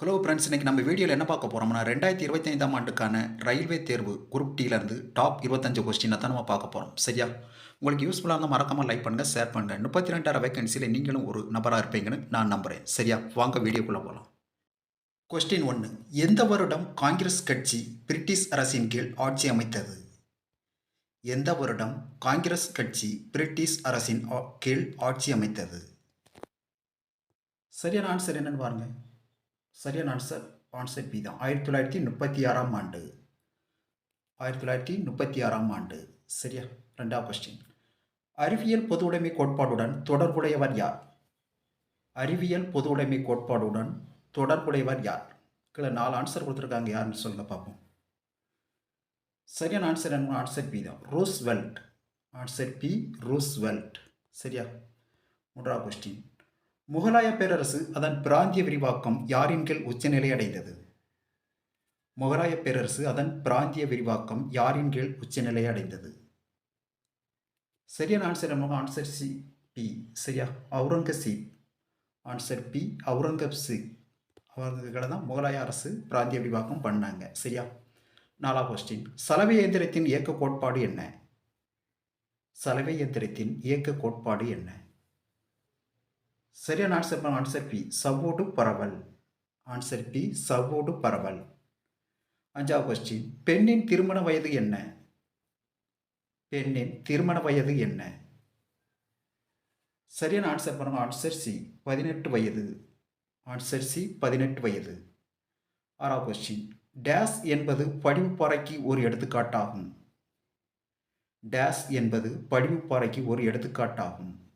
Hello friends இன்றைக்கி நம்ம வீடியோவில் என்ன பார்க்க போகிறோம்னா ரெண்டாயிரத்தி இருபத்தைந்தாம் ஆண்டுக்கான ரயில்வே தேர்வு குரூப் டீலேருந்து டாப் இருபத்தஞ்சு கொஸ்டினை தான் நம்ம பார்க்க போகிறோம் சரியா? உங்களுக்கு யூஸ்ஃபுல்லாக இருந்தால் மறக்காமல் லைக் பண்ணுங்கள் ஷேர் பண்ணுங்கள் முப்பத்தி ரெண்டாயிரம் வேகன்சியில் நீங்களும் ஒரு நபராக இருப்பீங்கன்னு நான் நம்புகிறேன் சரியா? வாங்க வீடியோக்குள்ளே போகலாம் கொஸ்டின் ஒன்று எந்த வருடம் காங்கிரஸ் கட்சி பிரிட்டிஷ் அரசின் கீழ் ஆட்சி அமைத்தது? எந்த வருடம் காங்கிரஸ் கட்சி பிரிட்டிஷ் அரசின் கீழ் ஆட்சி அமைத்தது? சரியான ஆன்சர் என்னன்னு பாருங்கள் சரியான ஆன்சர் ஆன்சர் பி தான். ஆயிரத்தி தொள்ளாயிரத்தி முப்பத்தி ஆறாம் ஆண்டு. ஆயிரத்தி தொள்ளாயிரத்தி முப்பத்தி ஆறாம் ஆண்டு. சரியா? ரெண்டாவது கொஸ்டின் அறிவியல் பொது உடைமை கோட்பாடுடன் தொடர்புடையவர் யார்? அறிவியல் பொது உடைமை கோட்பாடுடன் தொடர்புடையவர் யார்? கீழே நாலு ஆன்சர் கொடுத்துருக்காங்க யாருன்னு சொல்லுங்க பார்ப்போம். சரியான ஆன்சர் என்ன? ஆன்சர் பி தான். ரூஸ்வெல்ட் ஆன்சர் பி ரூஸ்வெல்ட் சரியா? மூன்றாவது கொஸ்டின் முகலாய பேரரசு அதன் பிராந்திய விரிவாக்கம் யாரின் கீழ் உச்சநிலை அடைந்தது முகலாய பேரரசு அதன் பிராந்திய விரிவாக்கம் யாரின் கீழ் உச்சநிலை அடைந்தது சரியான ஆன்சர் நம்ம ஆன்சர் சி பி சரியா? அவுரங்கசீப். Answer B Aurangzeb. அவர்களை தான் முகலாய அரசு பிராந்திய விரிவாக்கம் பண்ணாங்க. சரியா? நாலா கொஸ்டின் சலவை இயந்திரத்தின் இயக்க கோட்பாடு என்ன? சலவை இயந்திரத்தின் இயக்க கோட்பாடு என்ன? சரியான ஆன்சர் ஆன்சர் பி சவ்வோடு பரவல். ஆன்சர் பி சவ்வோடு பரவல். அஞ்சாவது கொஸ்டின் பெண்ணின் திருமண வயது என்ன? பெண்ணின் திருமண வயது என்ன? சரியான ஆன்சர் பாருங்க ஆன்சர் சி பதினெட்டு வயது. ஆன்சர் சி பதினெட்டு வயது. ஆறாவது கொஸ்டின் டேஸ் என்பது படிவுப்பாறைக்கு ஒரு எடுத்துக்காட்டாகும். டேஸ் என்பது படிவுப்பாறைக்கு ஒரு எடுத்துக்காட்டாகும்.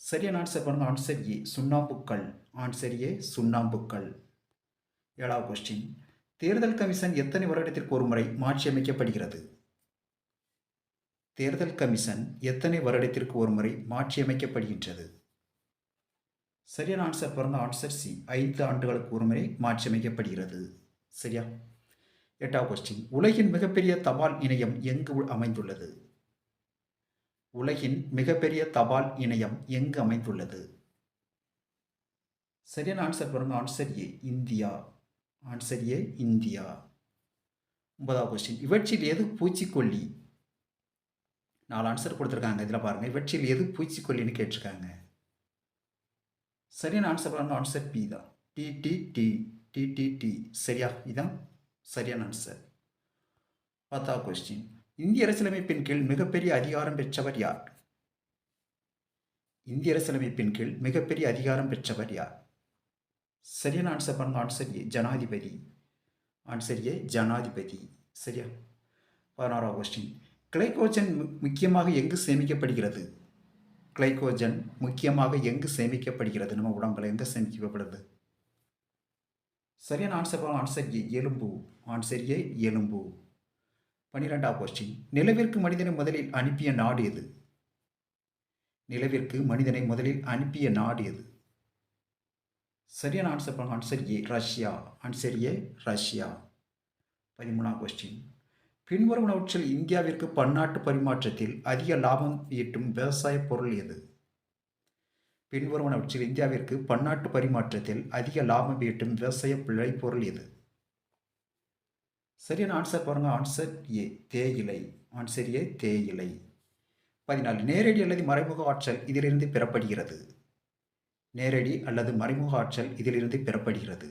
சரியான ஆன்சர் பாருங்க ஆன்சர் ஏ சுண்ணாம்புக்கல் ஆன்சர் ஏ சுண்ணாம்புக்கல் ஏழாவது கொஸ்டின் தேர்தல் கமிஷன் எத்தனை வருடத்திற்கு ஒரு முறை மாற்றியமைக்கப்படுகிறது தேர்தல் கமிஷன் எத்தனை வருடத்திற்கு ஒரு முறை மாற்றியமைக்கப்படுகின்றது சரியான ஆன்சர் பிறந்த ஆன்சர் சி ஐந்து ஆண்டுகளுக்கு ஒரு முறை மாற்றியமைக்கப்படுகிறது சரியா? எட்டாவது கொஸ்டின் உலகின் மிகப்பெரிய தபால் இணையம் எங்கு அமைந்துள்ளது? உலகின் மிகப்பெரிய தபால் இணையம் எங்கு அமைந்துள்ளது? சரியான ஆன்சர் பாருங்க. Answer A India. Answer A India. ஒன்பதாவது கொஸ்டின் இவற்றில் எது பூச்சிக்கொல்லி? நாலு ஆன்சர் கொடுத்துருக்காங்க. இதில் பாருங்க. இவற்றில் எது பூச்சிக்கொல்லின்னு கேட்டிருக்காங்க. சரியான ஆன்சர் பாருங்க. ஆன்சர் பி தான். D D T D D T சரியா? இதான் சரியான ஆன்சர் பத்தாவது கொஸ்டின் இந்திய அரசியலமைப்பின் கீழ் மிகப்பெரிய அதிகாரம் பெற்றவர் யார்? இந்திய அரசியலமைப்பின் கீழ் மிகப்பெரிய அதிகாரம் பெற்றவர் யார்? சரியான ஆன்சர் பாருங்க ஆன்சர் ஏ ஜனாதிபதி. ஆன்சர் ஏ ஜனாதிபதி. சரியா? பதினாறாவது கொஸ்டின் கிளைகோஜன் மு- முக்கியமாக எங்கு சேமிக்கப்படுகிறது? கிளைகோஜன் முக்கியமாக எங்கு சேமிக்கப்படுகிறது? நம்ம உடம்புல எங்கே சேமிக்கப்படுது? சரியான ஆன்சர் பாருங்க ஆன்சர் ஏ எலும்பு. ஆன்சர் ஏ எலும்பு. பனிரெண்டாம் கொஸ்டின் நிலவிற்கு மனிதனை முதலில் அனுப்பிய நாடு எது? நிலவிற்கு மனிதனை முதலில் அனுப்பிய நாடு எது? சரியான ஆன்சர் பாருங்க answer A Russia. Answer A Russia. பதிமூணாம் கொஸ்டின் பின்வருவனவற்றில் இந்தியாவிற்கு பன்னாட்டு பரிமாற்றத்தில் அதிக லாபம் ஈட்டும் விவசாய பொருள் எது? பின்வருவனவற்றில் இந்தியாவிற்கு பன்னாட்டு பரிமாற்றத்தில் அதிக லாபம் ஈட்டும் விவசாய விளைபொருள் எது? சரியான ஆன்சர் பாருங்கள் ஆன்சர் ஏ தேயிலை. ஆன்சர் ஏ தேயிலை. பதினாலு நேரடி அல்லது மறைமுக ஆற்றல் இதிலிருந்து பெறப்படுகிறது. நேரடி அல்லது மறைமுக ஆற்றல் இதிலிருந்து பெறப்படுகிறது.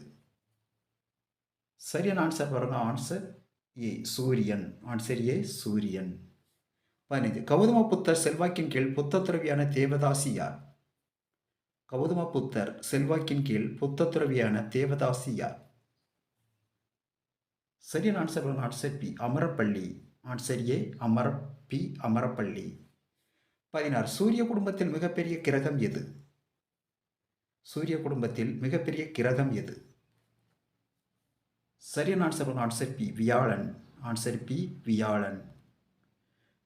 சரியான ஆன்சர் பாருங்க. ஆன்சர் ஏ சூரியன். ஆன்சர் ஏ சூரியன். பதினைந்து கௌதம புத்தர் செல்வாக்கின் கீழ் புத்த துறவியான தேவதாசி யார்? கௌதம புத்தர் செல்வாக்கின் கீழ் புத்த துறவியான தேவதாசி யார்? சரியான ஆன்சர் பாருங்க answer B Amrapali. Answer A அமர பி அமரப்பள்ளி. பதினாறு சூரிய குடும்பத்தில் மிகப்பெரிய கிரகம் எது? சூரிய குடும்பத்தில் மிகப்பெரிய கிரகம் எது? சரியான ஆன்சர் பாருங்க ஆன்சர் பி வியாழன். ஆன்சர் பி வியாழன்.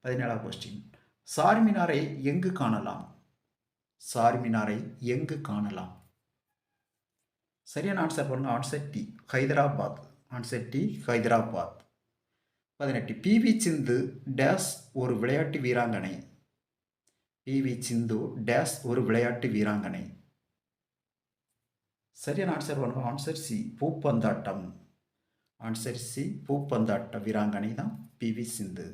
பதினேழாம் கொஸ்டின் சார்மினாரை எங்கு காணலாம்? சார்மினாரை எங்கு காணலாம்? சரியான ஆன்சர் பாருங்க answer D Hyderabad. Answer D Hyderabad. பதினெட்டு. பிவி சிந்து டேஸ் ஒரு விளையாட்டு வீராங்கனை. பிவி சிந்து டேஸ் ஒரு விளையாட்டு வீராங்கனை. சரியான ஆன்சர் பண்ணுவோம் ஆன்சர் சி பூப்பந்தாட்டம். ஆன்சர் சி பூப்பந்தாட்ட வீராங்கனை தான் பிவி சிந்து.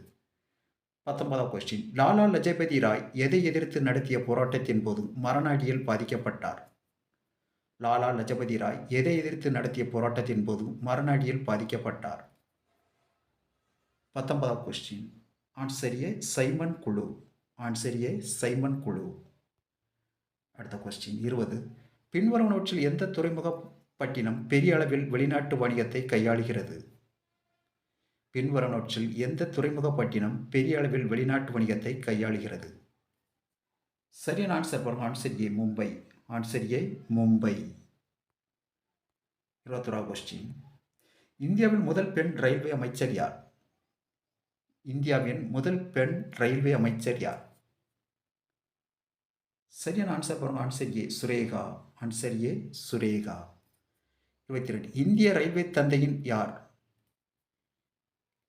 பத்தொன்பதாம் கொஸ்டின் லாலா லஜபதி ராய் எதை எதிர்த்து நடத்திய போராட்டத்தின் போது மரணாடியில் பாதிக்கப்பட்டார்? லாலா லஜபதி ராய் எதை எதிர்த்து நடத்திய போராட்டத்தின் போது மரணஅடியில் பாதிக்கப்பட்டார்? பத்தொன்பதாம் கொஸ்டின் ஆன்சர் ஏ சைமன் குழு ஆன்சர் ஏ சைமன் குழு அடுத்த கொஸ்டின் இருபது. பின்வருவனவற்றில் எந்த துறைமுக பட்டினம் பெரிய அளவில் வெளிநாட்டு வணிகத்தை கையாளுகிறது? பின்வருவனவற்றில் எந்த துறைமுக பட்டினம் பெரிய அளவில் வெளிநாட்டு வணிகத்தை கையாளுகிறது? சரியான ஆன்சர் பாருங்க answer A Mumbai. Answer A Mumbai. இருபத்தோரா question இந்தியாவின் முதல் பெண் ரயில்வே அமைச்சர் யார்? இந்தியாவின் முதல் பெண் ரயில்வே அமைச்சர் யார்? சரியான ஆன்சர் பாருங்க answer A Surekha. Answer A Surekha. இருபத்தி ரெண்டு. இந்திய ரயில்வே தந்தையின் யார்?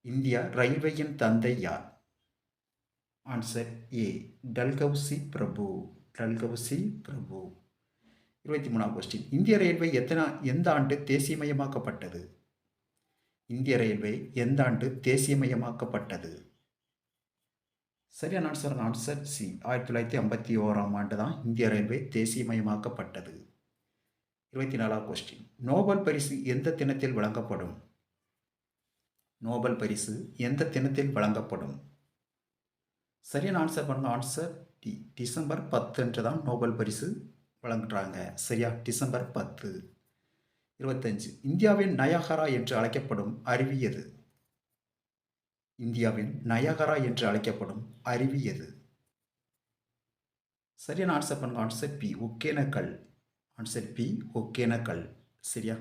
இந்தியா ரயில்வேயின் தந்தை யார்? ஆன்சர் ஏ டல்கவுசி பிரபு. டல்கவுசி பிரபு. இருபத்தி மூணாவது கொஸ்டின் இந்திய ரயில்வே எத்தனை எந்த ஆண்டு தேசியமயமாக்கப்பட்டது? இந்திய ரயில்வே எந்த ஆண்டு தேசியமயமாக்கப்பட்டது? சரியான ஆன்சர் ஆன்சர் சி ஆயிரத்தி தொள்ளாயிரத்தி ஐம்பத்தி ஓராம் ஆண்டு தான் இந்திய ரயில்வே தேசியமயமாக்கப்பட்டது. இருபத்தி நாலாவது கொஸ்டின் நோபல் பரிசு எந்த தினத்தில் வழங்கப்படும்? நோபல் பரிசு எந்த தினத்தில் வழங்கப்படும்? சரியான ஆன்சர் பண்ண ஆன்சர் டி டிசம்பர் பத்து அன்று தான் நோபல் பரிசு வழங்குறாங்க. சரியா? டிசம்பர் பத்து இருபத்தஞ்சு. இந்தியாவின் நயகரா என்று அழைக்கப்படும் அருவியது இந்தியாவின் நயாகரா என்று அழைக்கப்படும் அருவியது சரியான ஆன்சர் பண்ணுங்க. Answer B Hogenakkal. Answer B Hogenakkal. சரியா?